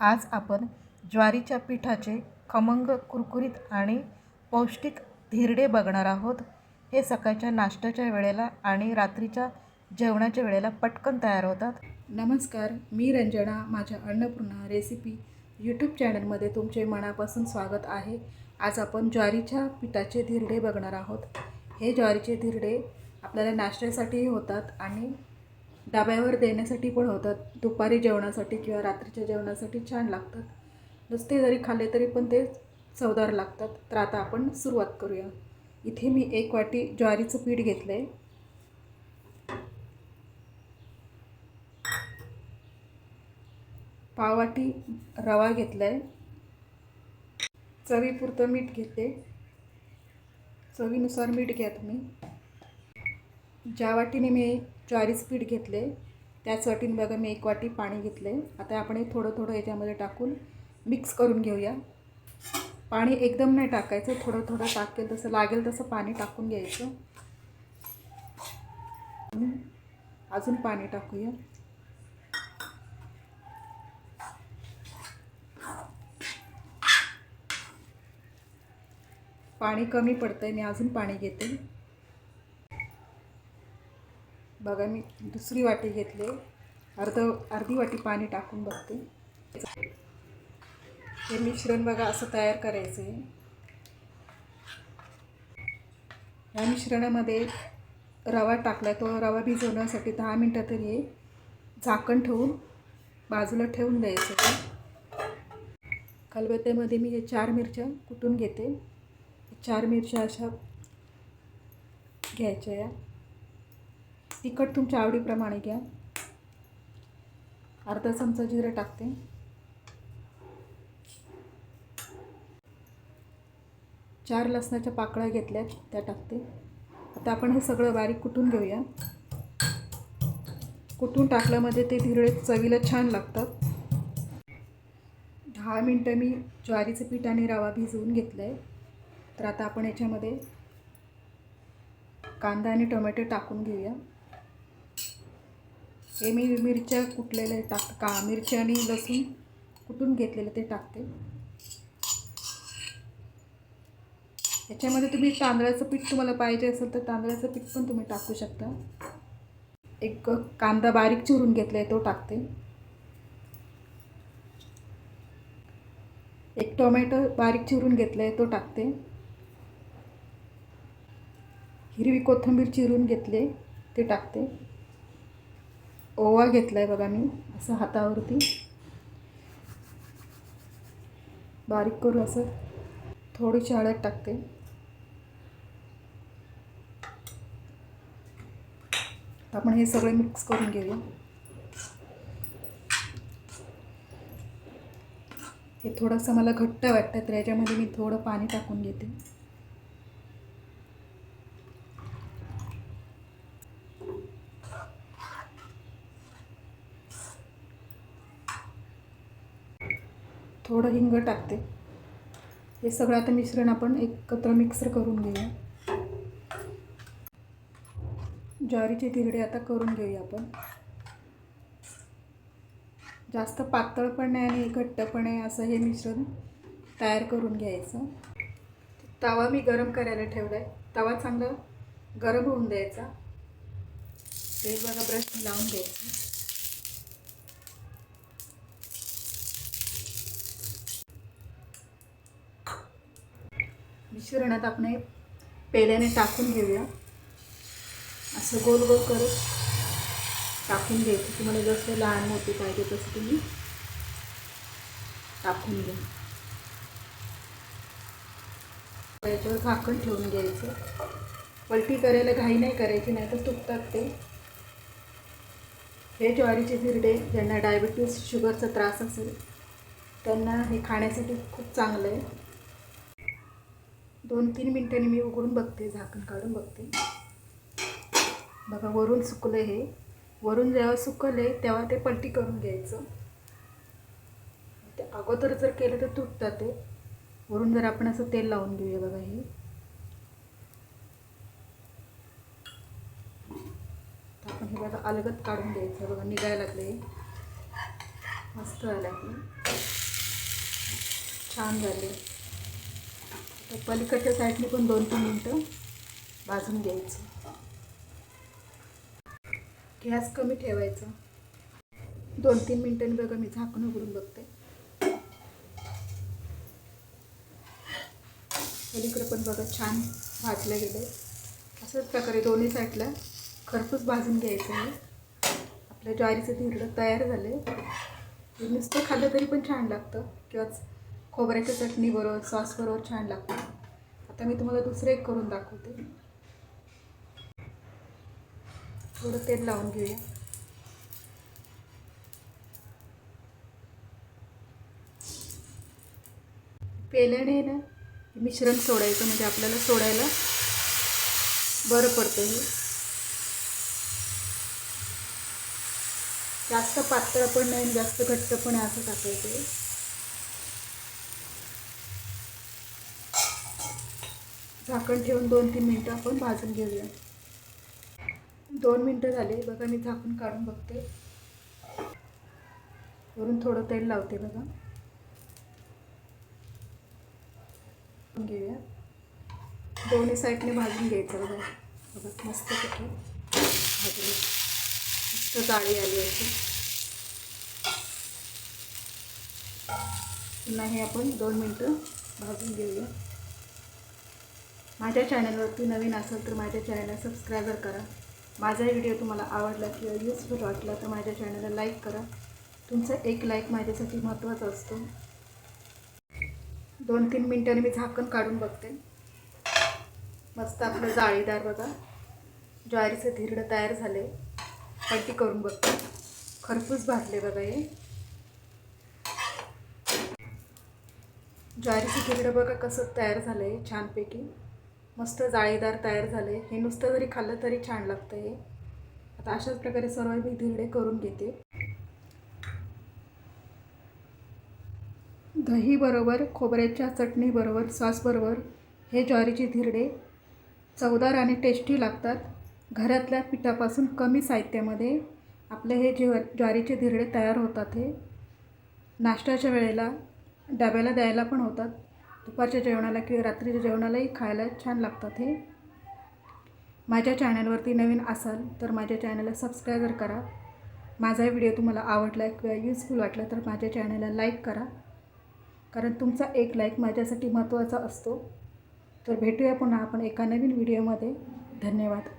आज आपण ज्वारीच्या पिठाचे खमंग कुरकुरीत आणि पौष्टिक धिरडे बघणार आहोत. हे सकाळच्या नाश्त्याच्या वेळेला आणि रात्रीच्या जेवणाच्या वेळेला पटकन तयार होतात. नमस्कार मी रंजना माझ्या अन्नपूर्णा रेसिपी यूट्यूब चॅनलमध्ये तुमचे मनापासून स्वागत आहे. आज आपण ज्वारीच्या पिठाचे धिरडे बघणार आहोत. हे ज्वारीचे धिरडे आपल्याला नाश्त्यासाठीही होतात आणि डब्यावर देण्यासाठी पण होतात. दुपारी जेवणासाठी किंवा रात्रीच्या जेवणासाठी छान लागतात. नुसते जरी खाल्ले तरी पण ते चवदार लागतात. तर आता आपण सुरुवात करूया. इथे मी एक वाटी ज्वारीचं पीठ घेतलं आहे पाववाटी रवा घेतला आहे चवीपुरतं मीठ घेते. चवीनुसार मीठ घ्या तुम्ही. ज्या वाटीने मी ज्वारीचं पीठ घेतले. त्याच वाटीन बघा मी एक वाटी पाणी घेतले. आता आपण हे थोडं थोडं याच्यामध्ये टाकून मिक्स करून घेऊया. पाणी एकदम नाही टाकायचं थोडं थोडं टाकेल तसं लागेल तसं पाणी टाकून घ्यायचं. अजून पाणी टाकूया. पाणी कमी पडतंय मी अजून पाणी घेते. बघा मी दुसरी वाटी घेतली. अर्ध अर्धी वाटी पाणी टाकून बघते. हे मिश्रण बघा असं तयार करायचं आहे. या मिश्रणामध्ये रवा टाकला तो रवा भिजवण्यासाठी दहा मिनटं तरी हे झाकण ठेवून बाजूला ठेवून द्यायचं कलबत्त्यामध्ये खलबत्त्यामध्ये मी हे चार मिरच्या कुटून घेते. चार मिरच्या अशा घ्यायच्या या. तिखट तुमच्या आवडीप्रमाणे घ्या. अर्धा चमचा जिरं टाकते. चार लसणाच्या पाकळ्या घेतल्या त्या टाकते. आता आपण हे सगळं बारीक कुटून घेऊया. कुटून टाकल्यामध्ये ते धिरडे चवीला छान लागतात. दहा मिनटं मी ज्वारीचं पीठ आणि रवा भिजवून घेतलं आहे तर आता आपण याच्यामध्ये कांदा आणि टोमॅटो टाकून घेऊया. हे मी मिरच्या कुटलेल्या टाक का मिरच्या आणि लसूण कुटून घेतलेलं ते टाकते. याच्यामध्ये तुम्ही तांदळाचं पीठ तुम्हाला पाहिजे असेल तर तांदळाचं पीठ पण तुम्ही टाकू शकता. एक कांदा बारीक चिरून घेतला आहे तो टाकते. एक टोमॅटो बारीक चिरून घेतला आहे तो टाकते. हिरवी कोथिंबीर चिरून घेतले ते टाकते. ओवा घेतला आहे बघा मी असं हातावरती. बारीक करू असं. थोडीशी हळद टाकते. आपण हे सगळे मिक्स करून घेऊया. हे थोडंसं मला घट्ट वाटतं तर याच्यामध्ये मी थोडं पाणी टाकून घेते. थोडं हिंग टाकते. हे सगळं आता मिश्रण आपण एकत्र मिक्सर करून घेऊया. ज्वारीचे तिरडे आता करून घेऊया आपण. जास्त पातळ पण नाही आणि घट्ट पण आहे असं हे मिश्रण तयार करून घ्यायचं. तवा मी गरम करायला ठेवला आहे तवा चांगला गरम होऊन द्यायचा. ते बघा ब्रश लावून घ्यायचं. मिश्रणात आपण हे पेल्याने टाकून घेऊया. असं गोल गोल करत टाकून घ्यायचं. तुम्हाला जसं लहान मोठी पाहिजे तसं तुम्ही टाकून घ्या. याच्यावर झाकण ठेवून घ्यायचं. पलटी करायला घाई नाही करायची नाही तर तुटतात ते. हे ज्वारीचे जिरडे ज्यांना डायबिटीस शुगरचा त्रास असेल त्यांना हे खाण्यासाठी खूप चांगलं आहे. दोन तीन मिनटांनी मी उघडून बघते झाकण काढून बघते. बघा वरून सुकलं हे. वरून जेव्हा सुकले तेव्हा ते पलटी करून घ्यायचं. ते अगोदर जर केलं तर तुटतं ते. वरून जर आपण असं तेल लावून घेऊया बघा हे. आपण हे बघा अलगत काढून घ्यायचं. बघा निघायला लागले मस्त झालं छान झाले तर पलीकडच्या साईडने पण दोन तीन मिनटं भाजून घ्यायचं. गॅस कमी ठेवायचा. दोन तीन मिनटांनी बघा मी झाकण उघडून बघते. पलीकडे पण बघा छान भाजलं गेलं अशाच प्रकारे दोन्ही साईडला खरपूस भाजून घ्यायचं आहे. आपल्या ज्वारीचं धिरडं तयार झाले आहे नुसतं खाल्लं तरी पण छान लागतं. किंवा खोबऱ्याच्या चटणीबरोबर सॉसबरोबर छान लागतं. आता मी तुम्हाला दुसरं एक करून दाखवते. थोडं तेल लावून घेऊया. पेल्याने ना मिश्रण सोडायचं म्हणजे आपल्याला सोडायला बरं पडतं हे. जास्त पातळ पण नाही आणि जास्त घट्ट पण आहे असं टाकायचं झाकण ठेवून दोन तीन मिनटं आपण भाजून घेऊया. दोन मिनटं झाले बघा मी झाकण काढून बघते. वरून थोडं तेल लावते बघा. घेऊया. दोन्ही साईडने भाजून घ्यायचं बघा. बघा मस्त कुठे भाजून मस्त जाळी आली अशी. पुन्हा हे आपण दोन मिनटं भाजून घेऊया. माझ्या चॅनलवरती नवीन असेल तर माझ्या चॅनलला सबस्क्रायबर करा. माझा व्हिडिओ तुम्हाला आवडला किंवा युजफुल वाटला तर माझ्या चॅनलला लाईक करा. तुमचा एक लाईक माझ्यासाठी महत्त्वाचा असतो. दोन तीन मिनटांनी मी झाकण काढून बघते. मस्त आपलं जाळीदार बघा. ज्वारीचं धिरडं तयार झाले. पट्टी करून बघते. खरपूस भाजले बघा हे. ज्वारीचं धिरडं बघा कसं तयार झालं आहे छानपैकी. मस्त जाळीदार तयार झाले. हे नुसतं जरी खाल्लं तरी छान लागतं हे. आता अशाच प्रकारे सर्व मी धिरडे करून घेते. दहीबरोबर खोबऱ्याच्या चटणीबरोबर सॉसबरोबर हे ज्वारीचे धिरडे चवदार आणि टेस्टी लागतात. घरातल्या पिठापासून कमी साहित्यामध्ये आपले हे ज्व ज्वारीचे धिरडे तयार होतात हे. नाश्त्याच्या वेळेला डब्याला द्यायला पण होतात. दुपारच्या जेवणाला किंवा रात्रीच्या जेवणालाही खायला छान लागतात हे. माझ्या चॅनलवरती नवीन असाल तर माझ्या चॅनलला सबस्क्रायबर करा. माझा व्हिडिओ तुम्हाला आवडला किंवा युजफुल वाटला तर माझ्या चॅनलला लाईक करा. कारण तुमचा एक लाईक माझ्यासाठी महत्त्वाचा असतो. तर भेटूया पुन्हा आपण एका नवीन व्हिडिओमध्ये. धन्यवाद.